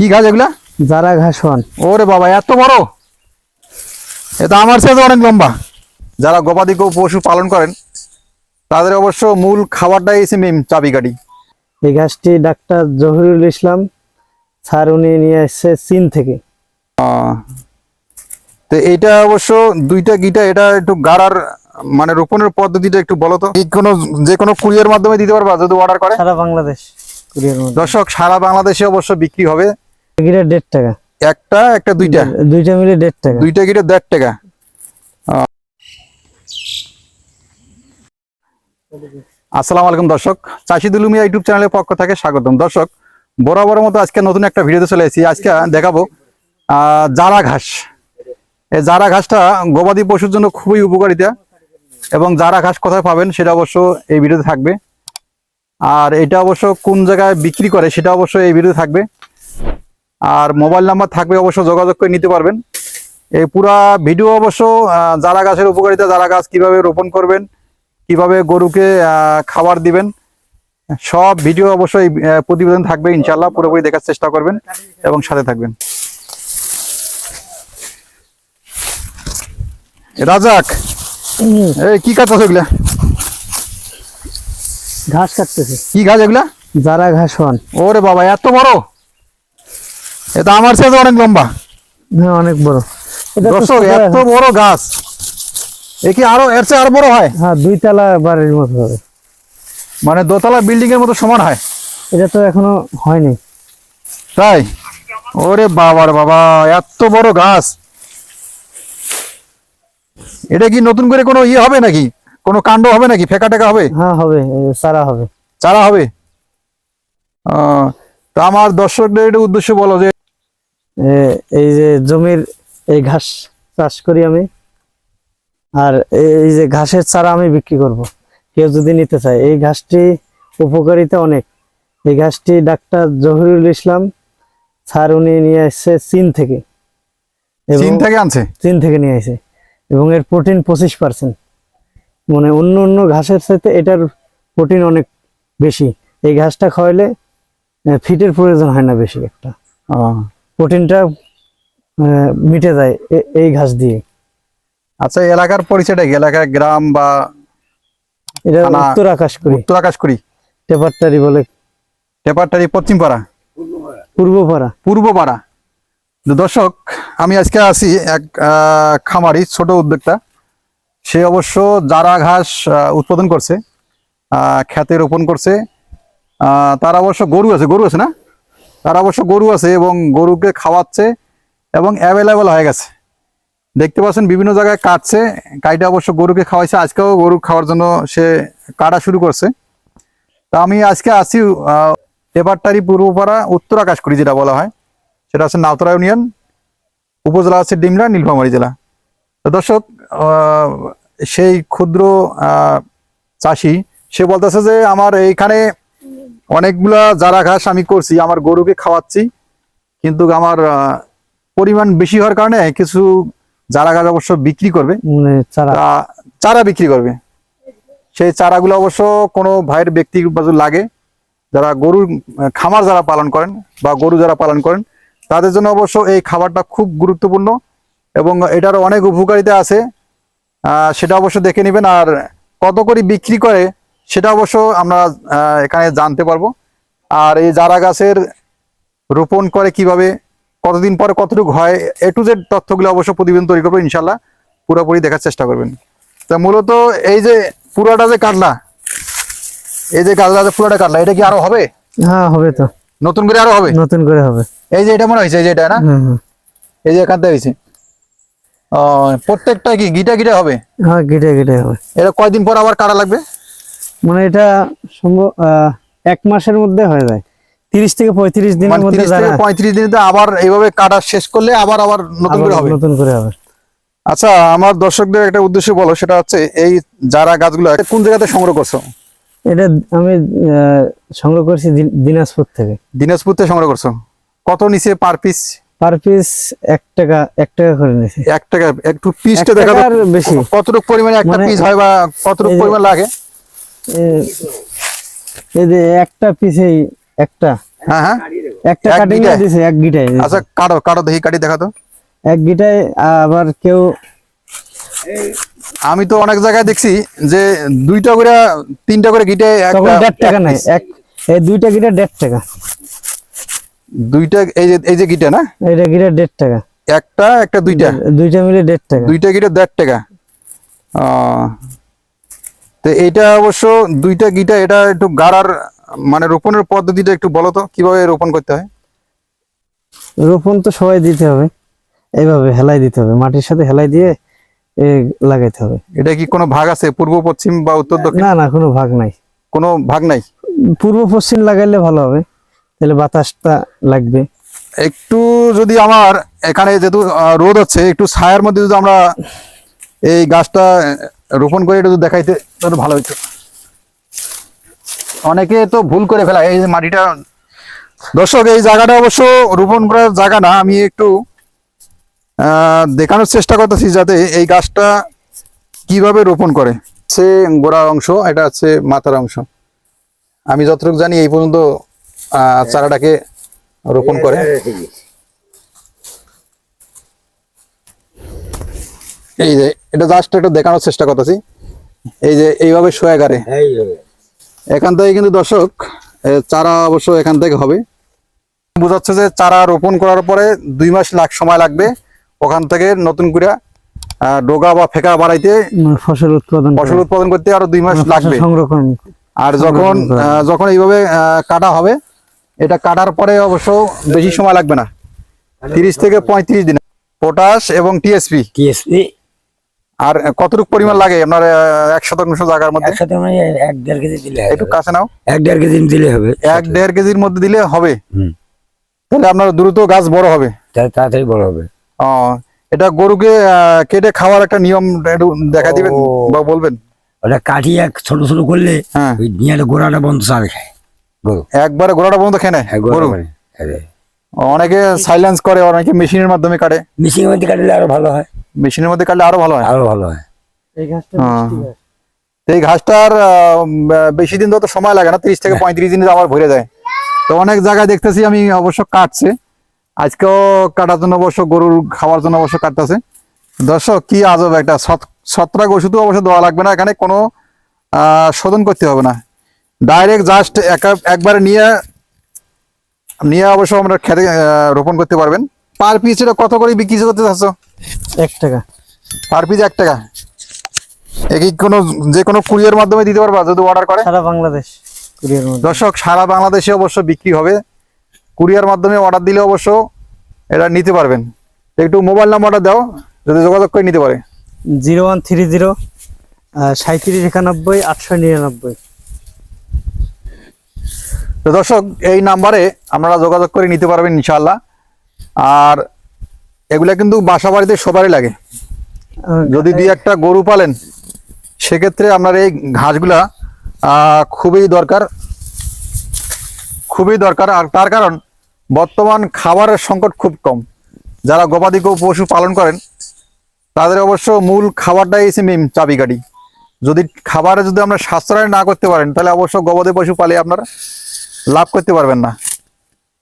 কি গাছ এগুলা? যারা ঘাসন ওরে বাবা এত বড়? এটা আমার সাথে অনেক লম্বা। যারা গবাদি গো পশু পালন করেন তাদের অবশ্য মূল খাবারটাই এসে মেম চাবিকাঠি এই ঘাসটি ডাক্তার জহিরুল ইসলাম স্যার উনি নিয়ে এসছে চীন থেকে। তো এইটা অবশ্য দুইটা গিটা এটা একটু গাড়ার মানে রোপণের পদ্ধতিটা একটু বলো তো। এই কোনো যে কোনো কুরিয়ার মাধ্যমে দিতে পারবা যদি অর্ডার করে? সারা বাংলাদেশ দর্শক সারা বাংলাদেশে অবশ্য বিক্রি হবে। গিরে দেড় টাকা। একটা একটা দুইটা? দুইটা মিলে দেড় টাকা। দুইটা গিটা দেড় টাকা। আসসালামু আলাইকুম দর্শক। চাষি দুলুমিয়া ইউটিউব চ্যানেলের পক্ষ থেকে স্বাগতম। দর্শক বরাবরের মতো আজকে নতুন একটা ভিডিওতে চলে এসেছি। আজকে দেখাবো আহ, জারা ঘাস। এই জারা ঘাসটা গবাদি পশুর জন্য খুবই উপকারিতা এবং জারা ঘাস কোথায় পাবেন সেটা অবশ্য এই ভিডিওতে থাকবে। আর এটা অবশ্য কোন জায়গায় বিক্রি করে সেটা অবশ্য এই ভিডিওতে থাকবে। আর মোবাইল নাম্বার থাকবে অবশ্য যোগাযোগ করে নিতে পারবেন। এই পুরা ভিডিও অবশ্য জারা গাছের উপকারিতা জারা গাছ কীভাবে রোপণ করবেন কীভাবে গরুকে খাবার দিবেন সব ভিডিও অবশ্যই প্রতিবেদন থাকবে। ইনশাল্লাহ পুরোপুরি দেখার চেষ্টা করবেন এবং সাথে থাকবেন। রাজাক এই কি কাজ আছে এগুলা? ঘাস কাটতেছে। কি গাছ এগুলা? যারা ঘাসন ওরে বাবা এত বড়? এটা আমার সাথে অনেক লম্বা। হ্যাঁ অনেক বড়। দর্শক এত বড় গাছ। এ কি আরও এর চেয়ে আরও বড় হয়? হ্যাঁ দুই তলা বাড়ির মতো হবে। মানে দোতলা বিল্ডিং এর মতো সমান হয়? এটা তো এখনও হয়নি। তাই? ওরে বাবা রে বাবা এত বড় গাছ। এটা কি নতুন করে কোনো ইয়ে হবে নাকি? কোনো কাণ্ড হবে নাকি? ফেকা টেকা হবে? হ্যাঁ হবে চারা হবে। চারা হবে? তা আমার দর্শকদের উদ্দেশ্য বলো যে এই যে জমির এই ঘাস চাষ করি আমি। আর এই যে ঘাসের চারা আমি বিক্রি করব। কেউ যদি নিতে চায়। এই ঘাসটি উপকারিতা অনেক। এই ঘাসটি ডাক্তার জহিরুল ইসলাম স্যার উনি নিয়ে এসছে চীন থেকে। এবং চীন থেকে আনছে? চীন থেকে নিয়ে এসে এবং এর প্রোটিন পঁচিশ পার্সেন্ট। মানে অন্য অন্য ঘাসের সাথে এটার প্রোটিন অনেক বেশি। এই ঘাসটা খাওয়াইলে ফিটের প্রয়োজন হয় না বেশি একটা। প্রোটিনটা মিটে যায় এই ঘাস দিয়ে। আচ্ছা এলাকার পরিচয়টা কি? এলাকার গ্রাম বা এটা উত্তর আকাশ করি উত্তর আকাশকুড়ি টেপারটারি বলে। টেপারটারি পশ্চিমপাড়া? পূর্বপাড়া। পূর্বপাড়া। দর্শক আমি আজকে আছি এক আহ, খামারি ছোট উদ্যোক্তা। সে অবশ্য জারা ঘাস উৎপাদন করছে খেতে রোপণ করছে। আহ, তার অবশ্য গরু আছে গরু আছে না? তার অবশ্য গরু আছে এবং গরুকে খাওয়াচ্ছে এবং অ্যাভেলেবেল হয়ে গেছে। দেখতে পাচ্ছেন বিভিন্ন জায়গায় কাটছে। কাইটা অবশ্য গরুকে খাওয়াইছে। আজকেও গরু খাওয়ার জন্য সে কাটা শুরু করছে। তা আমি আজকে আছি আহ, টেপারটারি পূর্বপাড়া উত্তর আকাশকুড়ি যেটা বলা হয়। সেটা হচ্ছে নাওতরা ইউনিয়ন উপজেলা আছে ডিমলা নীলফামারী জেলা। তো দর্শক সেই ক্ষুদ্র চাষি সে বলতেছে যে আমার এইখানে অনেকগুলা জারা ঘাস আমি করছি আমার গরুকে খাওয়াচ্ছি কিন্তু আমার পরিমাণ বেশি হওয়ার কারণে কিছু জারা ঘাস অবশ্য বিক্রি করবে। চারা। বিক্রি করবে। সেই চারাগুলো অবশ্য কোনো ভাইয়ের ব্যক্তি লাগে। যারা গরুর খামার যারা পালন করেন বা গরু যারা পালন করেন তাদের জন্য অবশ্য এই খাবারটা খুব গুরুত্বপূর্ণ এবং এটার অনেক উপকারিতা আছে। সেটা অবশ্য দেখে নেবেন আর কত করে বিক্রি করে সেটা অবশ্য আমরা এখানে জানতে পারব। আর এই জারা গাছের রোপণ করে কীভাবে কতদিন পরে কতটুকু হয় এ টু জেড তথ্যগুলো অবশ্য প্রতিবেদন তৈরি করব ইনশাল্লাহ পুরোপুরি দেখার চেষ্টা করবেন। তা মূলত এই যে পুরোটা যে কাটলা এই যে কাটলা যে পুরোটা কাটলা এটা কি আরও হবে? হ্যাঁ হবে তো। নতুন করে আরও হবে? নতুন করে হবে। এই যে এটা মনে হয়েছে এই যে এটা না? এই যে কাটতে হয়েছে। প্রত্যেকটা কি গিটা গিটা হবে? হ্যাঁ গেটে গেটে হবে। এটা কয়দিন পর আবার কাটা লাগবে? মানে এটা সম্ভব এক মাসের মধ্যে হয়ে যায়। তিরিশ থেকে পঁয়ত্রিশ দিনের মানে মধ্যে পঁয়ত্রিশ দিনে আবার এইভাবে কাটা শেষ করলে আবার আবার নতুন করে হবে। নতুন করে হবে। আচ্ছা আমার দর্শকদের একটা উদ্দেশ্য বলো সেটা হচ্ছে এই যারা গাছগুলো কোন জায়গাতে সংগ্রহ করছ? এটা আমি সংগ্রহ করছি দিনাজপুর থেকে। দিনাজপুর থেকে সংগ্রহ করছ? কত নিচে পার পিস পার পিস এক টাকা এক টাকা করে নিয়েছি। এক টাকা একটু পিসটা দেখা বেশি। কতটুকু পরিমাণে একটা মানে- পিস হয় বা কতটুকু পরিমাণ লাগে? একটা পিসেই একটা। হ্যাঁ হ্যাঁ। একটা এক কাটিং? দিছে এক গিটায় আচ্ছা কাটো কাটো দেখি কাটি দেখা তো। এক গিটায় আবার কেউ আমি তো অনেক জায়গায় দেখছি যে দুইটা করে তিনটা করে গিটে তখন একটা দেড় টাকা নাই এক এই দুইটা গিটার দেড় টাকা। দুইটা এই যে এই যে গিটে না? এটা গিটার দেড় টাকা। একটা একটা দুইটা। দুইটা মিলে দেড় টাকা। দুইটা গিটে দেড় টাকা। তো এইটা অবশ্য দুইটা গিটা এটা একটু গাড়ার মানে রোপণের পদ্ধতিটা একটু বলো তো কীভাবে রোপণ করতে হয়? রোপণ তো সবাই দিতে হবে এইভাবে হেলাই দিতে হবে মাটির সাথে হেলাই দিয়ে লাগাইতে হবে। এটা কি কোনো ভাগ আছে পূর্ব পশ্চিম বা উত্তর দক্ষিণ? না না কোনো ভাগ নাই। কোনো ভাগ নাই? পূর্ব পশ্চিম লাগাইলে ভালো হবে তাহলে বাতাসটা লাগবে। একটু যদি আমার এখানে যেহেতু রোদ হচ্ছে একটু ছায়ার মধ্যে যদি আমরা এই গাছটা রোপণ করে একটু দেখাইতে তাহলে ভালো হইতো অনেকে তো ভুল করে ফেলা এই মাটিটা দর্শক এই জায়গাটা অবশ্য রোপণ করার জায়গা না আমি একটু দেখানোর চেষ্টা করতেছি যাতে এই গাছটা কীভাবে রোপণ করে সে গোড়ার অংশ এটা হচ্ছে মাথার অংশ আমি যতটুকু জানি এই পর্যন্ত চারাটাকে রোপণ করে এই যে এটা জাস্ট একটু দেখানোর চেষ্টা করতেছি। এই যে এইভাবে শোয়া গারে এখান থেকে কিন্তু দর্শক চারা অবশ্য এখান থেকে হবে। বোঝাচ্ছে যে চারা রোপণ করার পরে দুই মাস লাখ সময় লাগবে ওখান থেকে নতুন করে ডোগা বা ফেকা বাড়াইতে ফসল উৎপাদন ফসল উৎপাদন করতে আরও দুই মাস লাগবে। সংরক্ষণ। আর যখন আহ, যখন এইভাবে কাটা হবে এটা কাটার পরে অবশ্য বেশি সময় লাগবে না। তিরিশ থেকে পঁয়ত্রিশ দিন। পটাশ এবং টিএসপি টিএসপি আর কতটুকু পরিমাণ লাগে? আপনার এক শতাংশ জায়গার মধ্যে? মানে এক দেড় কেজি দিলে একটু কাছে নাও। এক দেড় কেজি দিলে হবে। এক দেড় কেজির মধ্যে দিলে হবে? হুম। তাহলে আপনার দ্রুত গাছ বড় হবে। তাড়াতাড়ি বড় হবে। ও এটা গরুকে কেটে খাওয়ার একটা নিয়ম দেখা দিবেন বা বলবেন? ওটা কাটিয়ে এক ছোট ছোট করলে হ্যাঁ। নিয়ে গোড়াটা বন্ধ চাল খায় গরু। একবারে গোড়াটা বন্ধ খেয়ে নেয় গরু? গরু আরে, অনেকে সাইলেন্স করে অনেকে মেশিনের মাধ্যমে কাটে। মেশিনের মধ্যে কাটলে আরও ভালো হয়। মেশিনের মধ্যে কাটলে আরও ভালো হয়। আরও ভালো হয়। এই ঘাসটা হ্যাঁ। এই ঘাসটার বেশি দিন তো সময় লাগে না তিরিশ থেকে পঁয়ত্রিশ দিন আবার ভরে যায়। তো অনেক জায়গায় দেখতেছি আমি অবশ্য কাটছে। আজকেও কাটার জন্য অবশ্য গরুর খাওয়ার জন্য অবশ্য কাটতেছে। দর্শক কি আজব একটা ছত- ছত্রাক ওষুধও অবশ্য দেওয়া লাগবে না এখানে কোনো আহ, শোধন করতে হবে না। ডাইরেক্ট জাস্ট একবারে নিয়ে নিয়ে অবশ্য আমরা খেতে রোপণ করতে পারবেন। পার পিস এটা কত করে বিক্রি করতে চাচ্ছ? এক টাকা। পার পিস এক টাকা। একই কোনো যে কোনো কুরিয়ার মাধ্যমে দিতে পারবা যদি অর্ডার করে? সারা বাংলাদেশ কুরিয়ার দর্শক সারা বাংলাদেশে অবশ্য বিক্রি হবে। কুরিয়ার মাধ্যমে অর্ডার দিলে অবশ্য এটা নিতে পারবেন। তো একটু মোবাইল নাম্বারটা দাও যদি যোগাযোগ করে নিতে পারে। জিরো ওয়ান থ্রি জিরো সাঁত্রিশ একানব্বই আটশো নিরানব্বই। তো দর্শক এই নাম্বারে আপনারা যোগাযোগ করে নিতে পারবেন ইনশাল্লাহ আর এগুলা কিন্তু বাসা বাড়িতে সবারই লাগে। যদি দুই একটা গরু পালেন সেক্ষেত্রে আপনার এই ঘাসগুলা খুবই দরকার। খুবই দরকার। আর তার কারণ বর্তমান খাবারের সংকট খুব কম। যারা গবাদি পশু পালন করেন তাদের অবশ্য মূল খাবারটাই এসে মেম চাবিকাঠি যদি খাবারে যদি আমরা সাশ্রয় না করতে পারেন তাহলে অবশ্য গবাদি পশু পালিয়ে আপনারা লাভ করতে পারবেন না।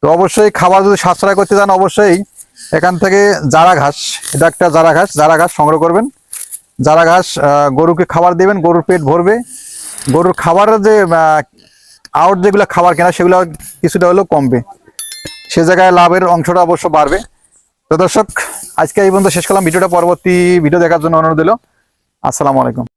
তো অবশ্যই খাবার যদি সাশ্রয় করতে চান, অবশ্যই এখান থেকে জারা ঘাস এটা একটা জারা ঘাস জারা ঘাস সংগ্রহ করবেন। জারা ঘাস গরুকে খাবার দেবেন, গরুর পেট ভরবে। গরুর খাবারের যে আউট যেগুলো খাবার কেনা, সেগুলো কিছুটা হলেও কমবে। সে জায়গায় লাভের অংশটা অবশ্য বাড়বে। তো দর্শক, আজকে এই পর্যন্ত শেষ করলাম। ভিডিওটা পরবর্তী ভিডিও দেখার জন্য অনুরোধ দিল আসসালামু আলাইকুম।